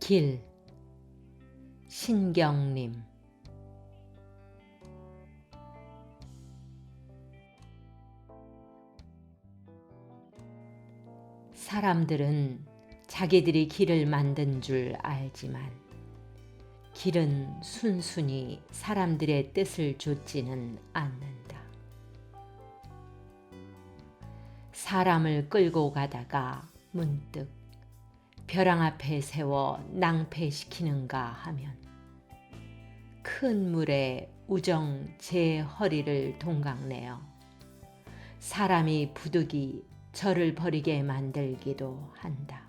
길 신경림 사람들은 자기들이 길을 만든 줄 알지만 길은 순순히 사람들의 뜻을 좇지는 않는다. 사람을 끌고 가다가 문득 벼랑 앞에 세워 낭패시키는가 하면 큰 물에 우정 제 허리를 동강내어 사람이 부득이 저를 버리게 만들기도 한다.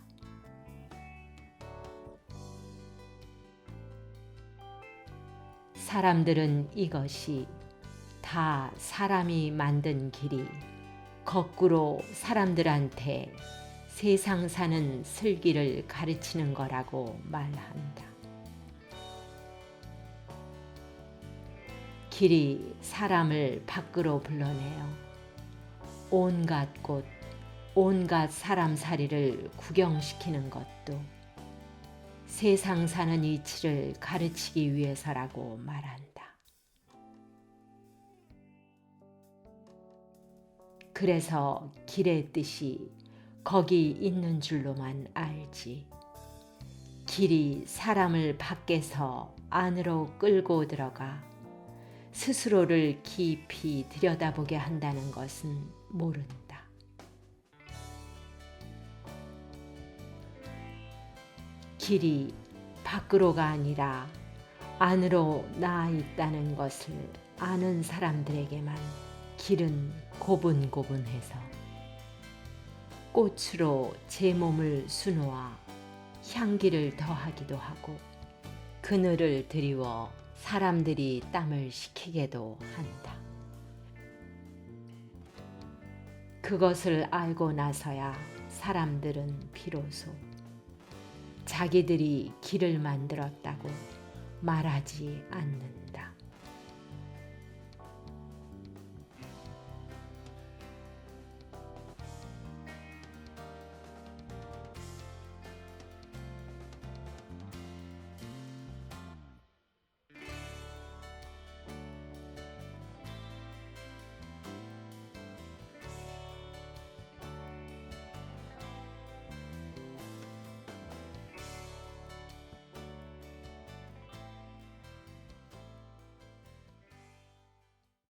사람들은 이것이 다 사람이 만든 길이 거꾸로 사람들한테 세상 사는 슬기를 가르치는 거라고 말한다. 길이 사람을 밖으로 불러내어 온갖 곳, 온갖 사람 살이를 구경시키는 것도 세상 사는 이치를 가르치기 위해서라고 말한다. 그래서 길의 뜻이 거기 있는 줄로만 알지. 길이 사람을 밖에서 안으로 끌고 들어가 스스로를 깊이 들여다보게 한다는 것은 모른다. 길이 밖으로가 아니라 안으로 나아 있다는 것을 아는 사람들에게만 길은 고분고분해서 꽃으로 제 몸을 수놓아 향기를 더하기도 하고 그늘을 드리워 사람들이 땀을 식히게도 한다. 그것을 알고 나서야 사람들은 비로소 자기들이 길을 만들었다고 말하지 않는다.